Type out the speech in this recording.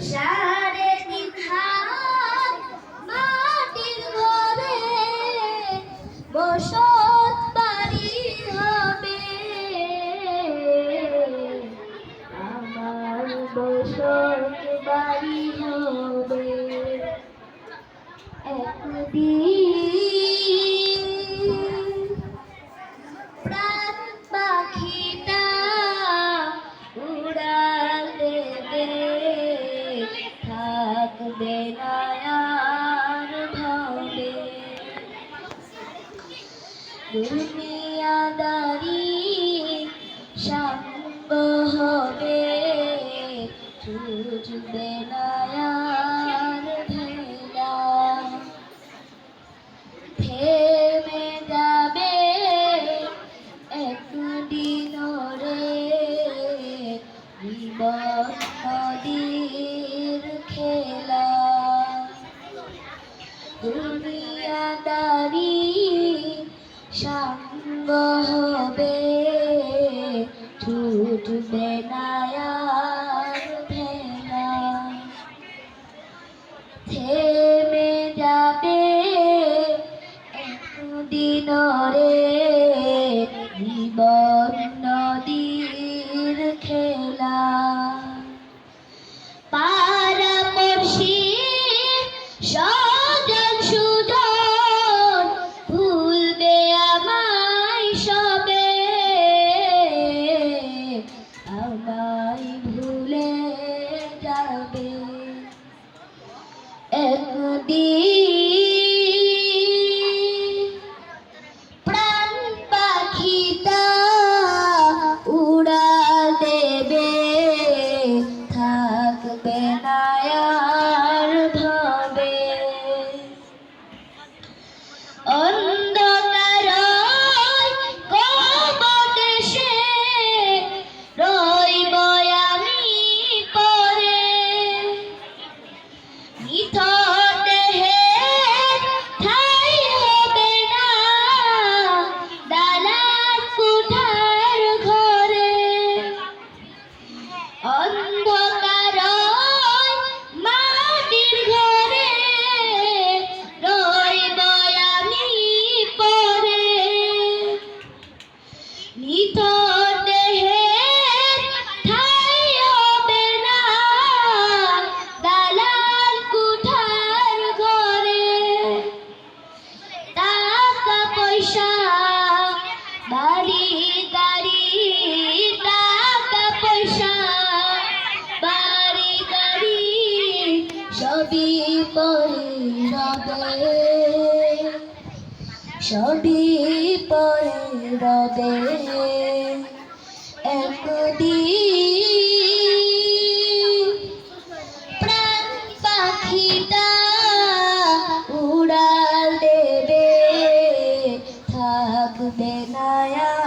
সারে দিন বসত বাড়ি হবে। আমার বসত বাড়ি হবে। একদিন থাকবে না আর ধরে দুনিয়াদারি সাঙ্গ হবে। চুজবে না নদীর খেলা। দুনিয়াদারি সঙ্গ হবে ছুটবে নায়ার ভেলা। থেমে যাবে একদিন রে Then I am. পরিরবে সবই পরিরবে একদিন প্রাণ পাখিটা উড়াল দেবে। থাকবে না